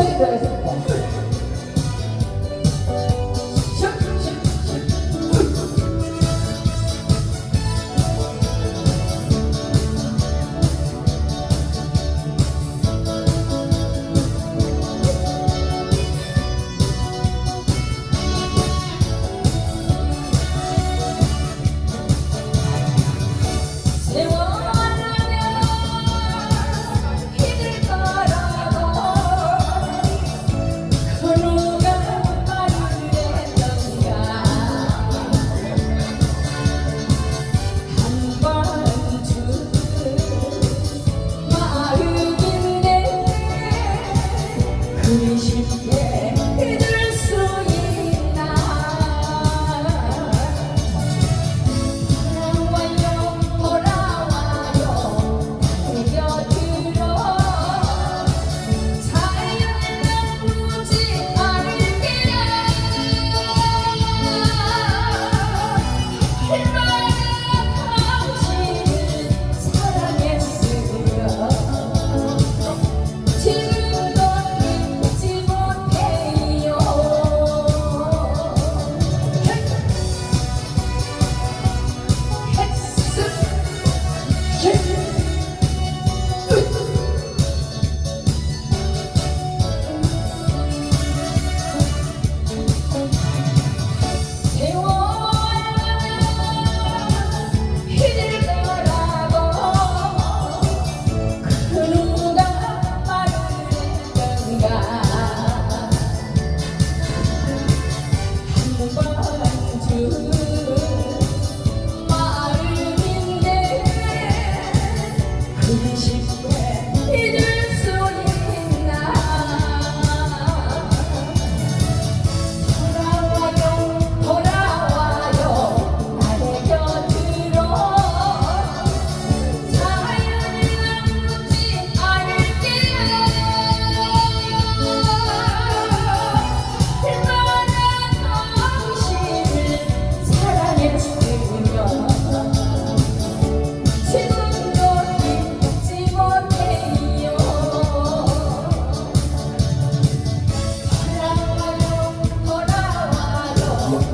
da.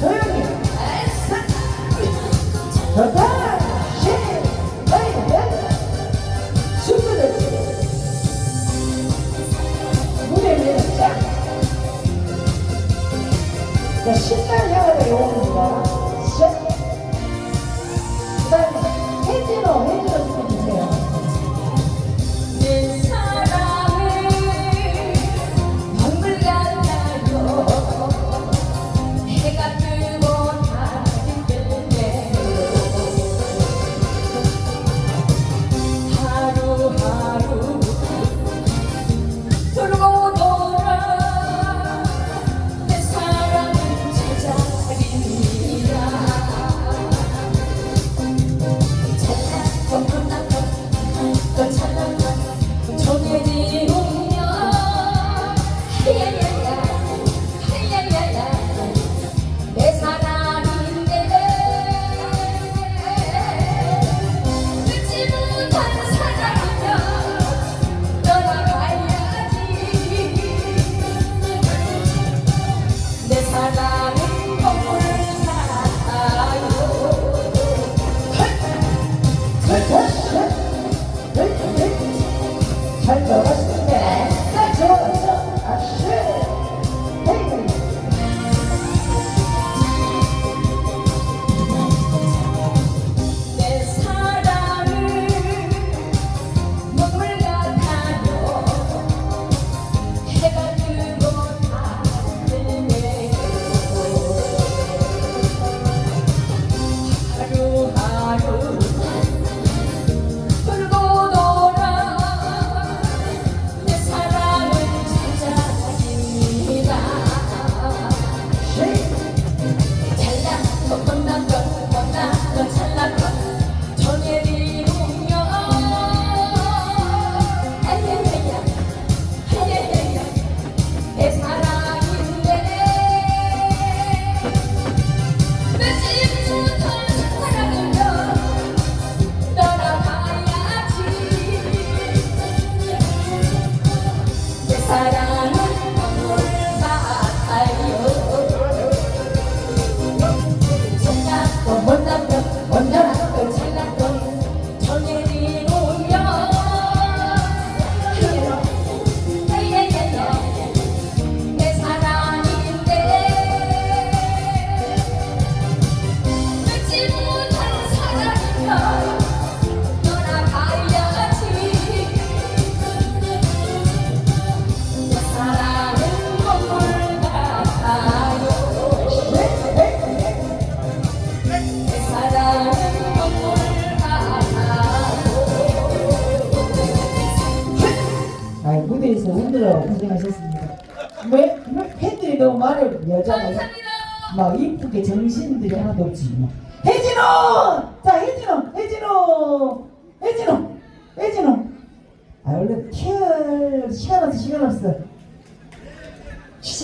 조용히. 좋다 신날 향하는 영혼입니다. 시작. 그 다음에 해지노 해지노 Bye-bye. 무대에서 웃느라 고생하셨습니다. 왜, 왜 팬들이 너무 많아요. 여자가. 막 이쁘게 정신들이 하나도 없지. 뭐. 혜진호! 자, 혜진호! 혜진호! 혜진호! 혜진호! 아, 원래 튀어, 시간 없어, 시간 없어.